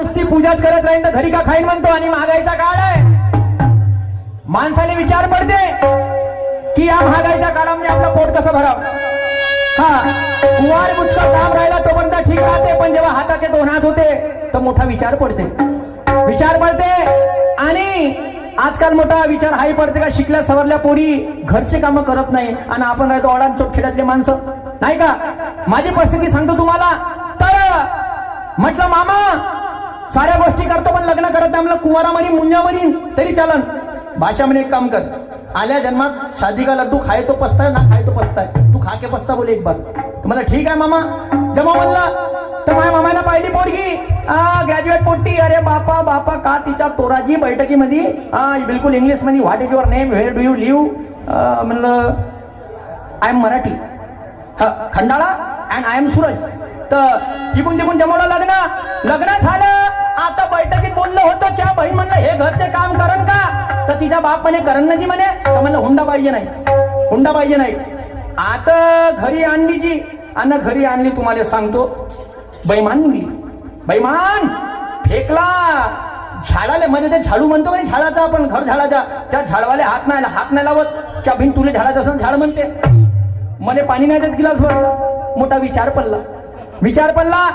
नुसती पूजाच करत राहीन तर घरी का खाईन म्हणतो आणि महागाईचा काळ आहे. माणसाने विचार पडते की या महागाईच्या काळामध्ये म्हणजे आपलं पोट कसं भरावं? हा कुवार बुचका काम राहिला तोपर्यंत ठीक राहते पण जेव्हा हाताचे दोन हात होते तर मोठा विचार पडते. विचार पडते आणि आजकाल मोठा विचार हाही पडते का शिकल्या सवरल्या पोरी घरचे कामं करत नाही आणि आपण राहतो चोट खेड्यातले माणसं. नाही का? माझी परिस्थिती सांगतो तुम्हाला. तर म्हटलं मामा साऱ्या गोष्टी करतो पण लग्न करत नाही. म्हणलं कुंवारा मरीन मुंजा मरीन तरी चालन. भाषा म्हणे एक काम कर. आल्या जन्मात शादी का लड्डू खाए तो पसता है ना खाए तो पसता है तू खा के पसता बोले एक बार. मला ठीक आहे मामा? जमा म्हणला तर माझ्या मामाला पाहिली पोरगी. ग्रॅज्युएट पोट्टी. अरे बापा बापा का तिच्या तोराजी बैठकीमध्ये? बिलकुल इंग्लिशमध्ये what is your name where do you live म्हणलं आय एम मराठी. ह, Khandala and I am Suraj. तर इकून तिकून जमवलं लग्न. लग्न झालं. आता बैठकीत बोललं होतं च्या बहीण म्हणलं हे घरचे काम करण का? तर तिचा बाप म्हणे करण ना जी म्हणे. तर म्हणलं हुंडा पाहिजे नाही हुंडा पाहिजे नाही. आता घरी आणली जी आणि घरी आणली तुम्हाला सांगतो. बैमान मुली बैमान फेकला. झाडाले म्हणजे ते झाडू म्हणतो आणि झाडाचा आपण घर झाडाचा. त्या झाडवाले हात नाही हात नाही लावत. च्या भिन तुले झाडाचं असं झाड म्हणते. मला पाणी नाही देत गिलासभर. मोठा विचार पडला. विचार पडला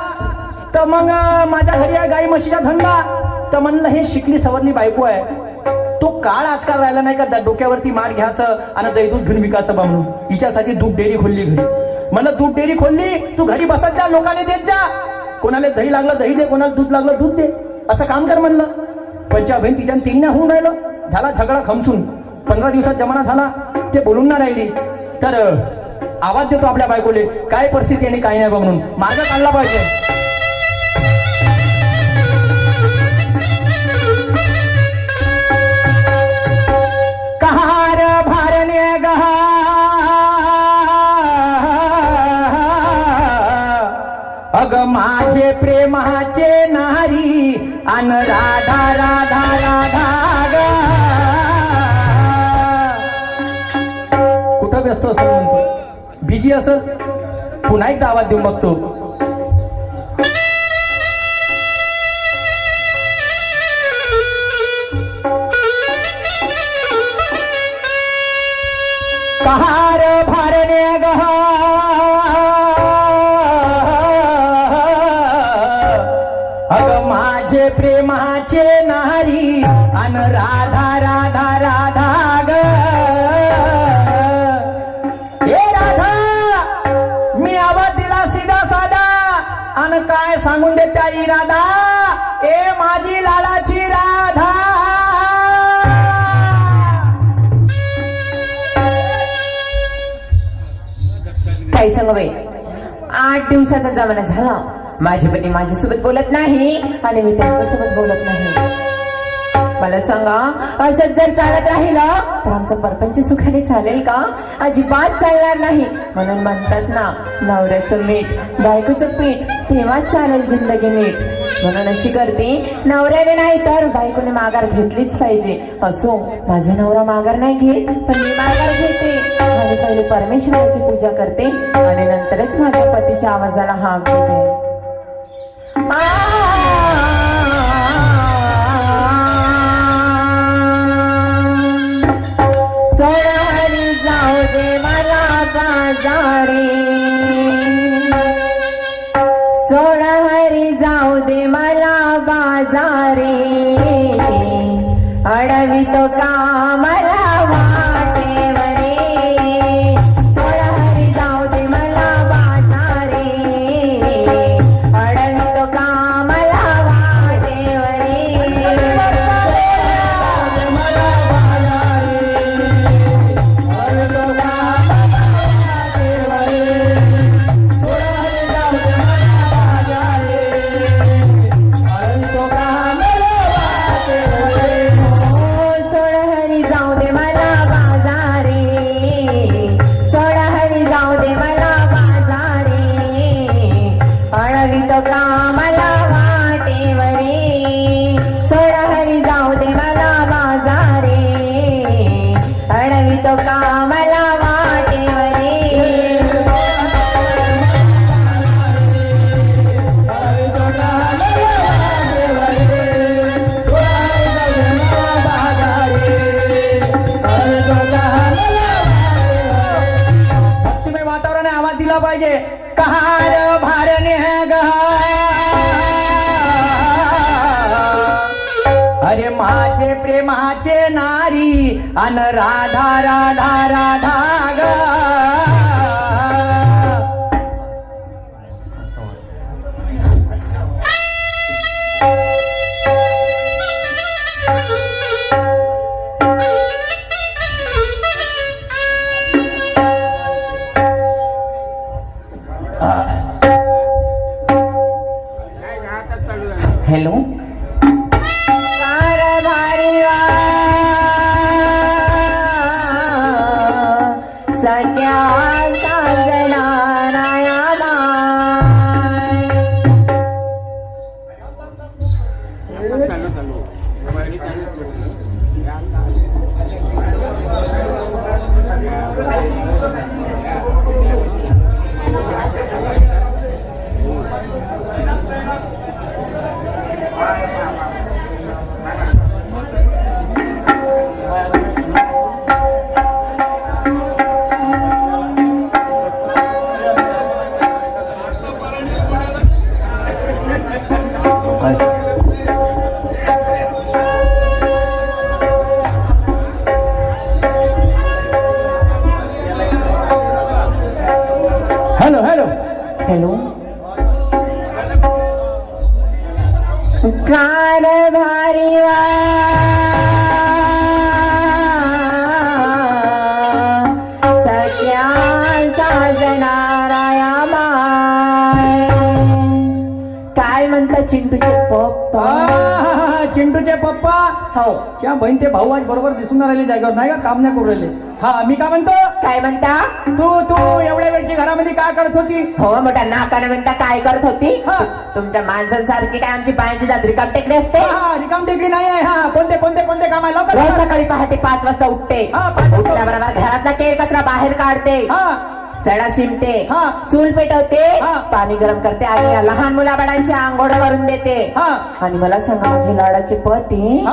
तर मग माझ्या घरी आहे गाई म्हशीचा धंदा. तर म्हणलं हे शिकली सवरली बायको आहे. तो काळ आजकाल राहिला नाही का द- डोक्यावरती माठ घ्यायचं आणि दही दूध घेऊन विकायचं बांधून हिच्यासाठी दूध डेअरी खोलली घरी. म्हणलं दूध डेअरी खोलली? तू घरी बसत जा लोकांना देत जा. कोणाला दही लागलं दही दे. कोणाला दूध लागलं दूध दे. असं काम कर म्हणलं. पंचा बहीण तिच्या तीन होऊन राहिलं झाला झगडा खमसून. पंधरा दिवसात जमाना झाला. ते बोलून ना राहिली. तर आवाज देतो आपल्या बायकोले. काय परिस्थिती आणि काय नाही बघून म्हणून. मार्ग काढला पाहिजे. मग माझे प्रेमाचे नारी अन राधा राधा राधा ग. कुठं व्यस्त असं म्हणतो? बिजी असं पुन्हा एकदा आवाज देऊन बघतो. कहार भारण्या गह अन राधा राधा राधा ग। हे राधा मी आवाज दिला सीधा साधा. आणि काय सांगून दे त्या राधा? ए माझी लालाची राधा. काय सांग बाई? आठ दिवसाचा जमाना झाला. माझे पती माझ्यासोबत बोलत नाही आणि मी त्यांच्यासोबत बोलत नाही. मला सांगा असंच जर चालत राहिलं तर आमचं परपंच सुखाने चालेल का? अजिबात चालणार नाही. म्हणून म्हणतात ना नवऱ्याचं मीठ बायकोचं पीठ तेव्हाच चालेल जिंदगी नीट. म्हणून अशी करते नवऱ्याने नाही तर बायकोने माघार घेतलीच पाहिजे. असो माझा नवरा माघार नाही घेत पण मी माघार घेते. आणि पहिले परमेश्वराची पूजा करते आणि नंतरच माझ्या पतीच्या आवाजाला हाक देते. अडवी तो का पाहिजे. कहार भार अरे माझे प्रेमाचे नारी अन राधा राधा राधा ग. सख्या हॅलो? कार भारी वा चिंटूचे पप्पा. चिंटूचे पप्पा. हो. त्या बहीण ते भाऊ आज बरोबर दिसून नाही राहिले जागेवर. नाही का? काम नाही करू राहिले. हा मी काय म्हणतो? काय म्हणता? तू तू एवढ्या वेळची घरामध्ये काय करत होती? हो मोठ्या नाकाने म्हणता काय करत होती? हा. तुमच्या माणसांसारखी काय आमची बायांची जात्री काम टेकडी असते? हा रिकाम टेकडी नाही आहे. हा कोणते कोणते कोणते काम आहे? लवकर रोज. सकाळी पहाटे पाच वाजता उठते. हा, पाच वाजता. उठल्याबरोबर घरातला केर कचरा बाहेर काढते. हा. सडा शिमते. चूल पेटवते. पाणी गरम करते आणि या लहान मुलाबाळांची आंघोळ करून देते हा आणि मला सांगा माझे लाडाचे पती.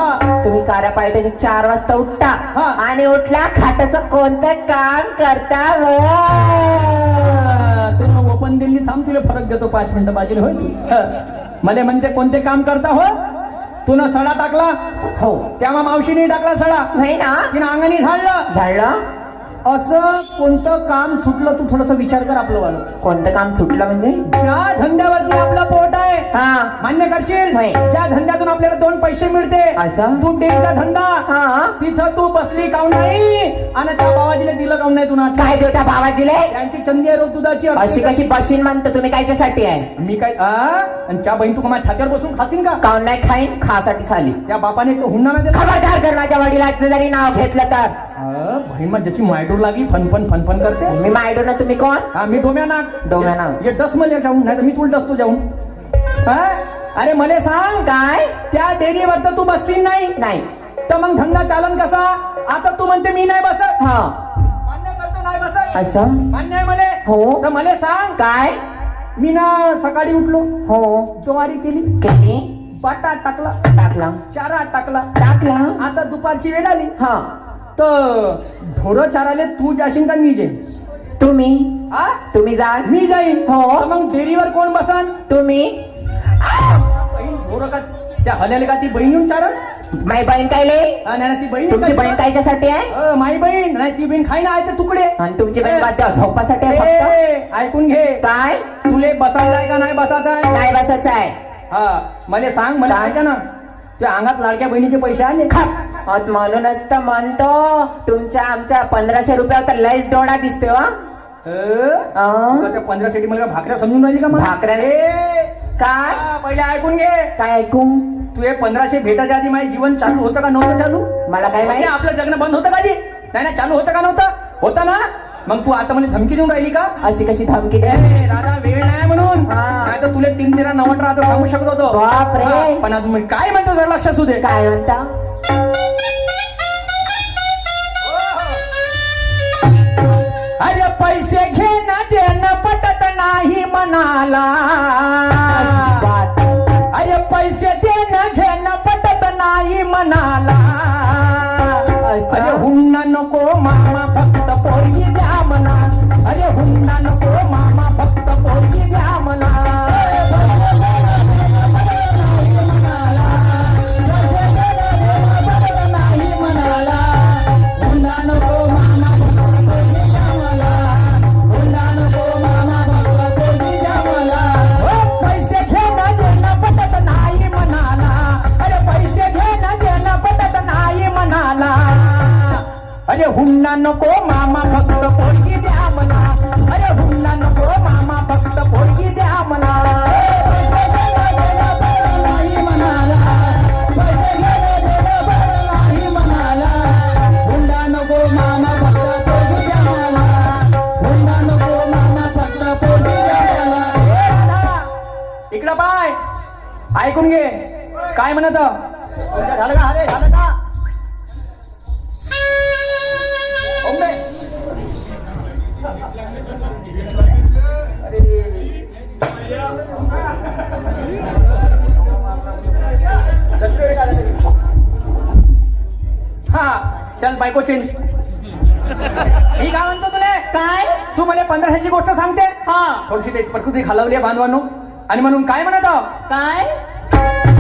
तुम्ही कारा पायट्याचे चार वाजता उठता. आणि उठला खाटाचं कोणतं काम करता व? तू मग ओपन दिल्ली थांब तुला फरक देतो पाच मिनिटं बाजूला होय हं. मला म्हणते कोणते काम करता हो तू ना सडा टाकला हो तेव्हा मावशीने टाकला सडा नाही ना तिनं अंगणी झाडलं झालं असं कोणतं काम सुटलं तू थोडस विचार कर आपलं वालं. कोणतं काम सुटलं म्हणजे? ज्या धंद्यावरती आपलं पोट आहे हा. मान्य करशील? होय. ज्या धंद्यातून आपल्याला दोन पैसे मिळते असं? तू डेअरीचा धंदा. हा. तिथं तू बसली काऊन नाही? आणि त्या बाबाजीला दिलं काऊन नाही तुला? काय देऊ त्या भावाजीले त्यांची चंदी आहे रोज दुधाची अशी कशी बशीन म्हणतो तुम्ही? कायच्यासाठी आहे? मी काय आ? आणि त्या बहीण तू माझ्या छात्यावर बसून खासीन का? काऊन नाही खाईन? खासाठी चाली त्या बापाने तो हुंडा नाही दिला? खबरदार जर माझ्या वडिलाचं जरी नाव घेतलं तर. बहीण मग जशी मायडूर लागली फनफन फनफन करते. मी मायडो ना तुम्ही कोण? हा मी डोम्या नाक डोम्या नाक. ये डस मला जाऊन नाही तर मी तुला डसतो जाऊन. हा? अरे मला सांग. काय? त्या डेअरीवर तर तू बसशील नाही. नाही. तर मग धंदा चालन कसा? आता तू म्हणते मी नाही बसत. हा. मान्य करतो नाही बसत. असं? मान्य आहे मले. हो. तर मला सांग. काय? मी ना सकाळी उठलो. हो. ज्वारी केली. केली? बटाट टाकला. टाकला. चारा टाकला. टाकला? आता दुपारची वेळ आली. हा. तर ढोरं चाराले तू जाशील का मी जाईन? तुम्ही? आ? तुम्ही जाल? मी जाईन. हो. तर मग डेअरीवर कोण बसन? तुम्ही? बहीण ढोरं का त्या हल्याला का ती बहीण येऊन चारण? माई बहीण कायले? हा, नाही ना, ती बहीण तुमची बहीण कायच्यासाठी आहे? अ, माई बहीण. नाही ती बहीण खाई ना आहे ते तुकडे. आणि तुमची बहीण बात झोपासाठी आहे फक्त? ए, ऐकून घे. काय? तुले बसायला आहे का नाही बसायचं आहे? नाही बसायचं आहे. हा मला सांग मला काय? ना. तुझ्या अंगात लाडक्या बहिणीचे पैसे आले. खप. अत म्हणूनच तर म्हणतो तुमच्या आमच्या पंधराशे रुपयावर तर लयच डोळा दिसते वा त्या पंधरा साठी मला भाकऱ्या समजून राहिली का भाकऱ्या? ए, काय? हा, पहिले ऐकून घे. काय ऐकू? तू हे पंधराशे भेटाच्या आधी माझे जीवन चालू होतं का नव्हतं चालू? मला काय माहिती? आपलं जगणं बंद होतं का जी नाही ना चालू होतं का नव्हतं? होतं ना? मग तू आता मला धमकी देऊन राहिली का? अशी कशी धमकी? दे ए, राधा वेळ नाही म्हणून. हा. नाही तर तुला तीन तेरा नवट राहतो सांगू शकत होतो. बापरे. हा, पण आता मी काय म्हणतो जर लक्ष असू दे. काय म्हणता? अरे पैसे घेणं देणं पटत नाही मनाला. बायको चेंज मी काय म्हणतो तुला? काय? तू मला पंधराशेची गोष्ट सांगते. हा. थोडीशी ते प्रकृती खालावली आहे बांधवांनो. आणि म्हणून काय म्हणत काय?